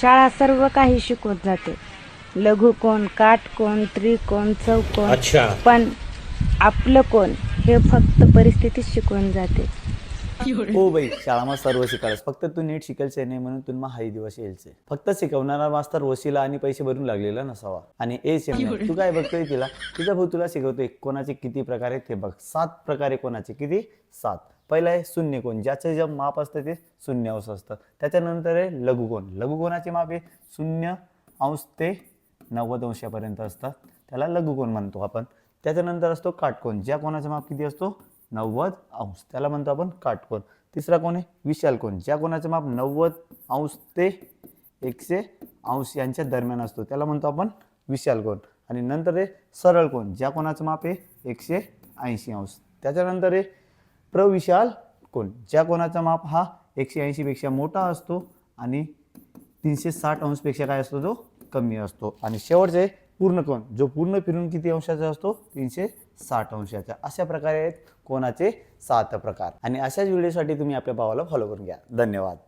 शाळा सर्व काही शिकवत जाते. लघुकोण काटकोण त्रिकोण चौकोन अच्छा. पण आपलं कोण हे फक्त परिस्थितीच शिकवून जाते. हो बाई शाळाમાં सर्व शिकायलास फक्त तू नीट शिकायचे नाही म्हणून तुम्हाला हाही दिवस यायचे फक्त शिकवणारा मास्तर वशिला आणि पैसे भरून लागलेला नसावा. आणि ए सेम तू काय बघतोय तिला? तुझा भाऊ तुला शिकवतोय कोणाचे किती प्रकार आहेत ते बघ. सात प्रकारे कोणाचे? किती? सात. पहिलं आहे शून्य कोण ज्याचं जे माप असतं ते शून्य अंश असतं. त्याच्यानंतर आहे लघुकोण लघुकोणाचे माप आहे शून्य अंश ते नव्वद अंशापर्यंत असतात त्याला लघुकोण म्हणतो आपण. त्याच्यानंतर असतो काटकोण ज्या कोणाचा माप किती असतो? नव्वद अंश. त्याला म्हणतो आपण काटकोण तिसरा कोण आहे विशाल कोण ज्या कोणाचं माप नव्वद अंश ते एकशे अंश यांच्या दरम्यान असतो त्याला म्हणतो आपण विशाल कोण आणि नंतर आहे सरळ कोण ज्या कोणाचं माप आहे एकशे ऐंशी अंश. त्याच्यानंतर आहे प्रविशाल कोण? ज्या कोणाचा माप हा एकशे ऐंशीपेक्षा मोठा असतो आणि तीनशे साठ अंशपेक्षा काय असतो? तो कमी असतो. आणि शेवटचे पूर्ण कोण? जो पूर्ण फिरून किती अंशाचा असतो? तीनशे साठ अंशाचा. अशा प्रकारे आहेत कोणाचे सात प्रकार. आणि अशाच व्हिडिओसाठी तुम्ही आपल्या भावाला फॉलो करून घ्या. धन्यवाद.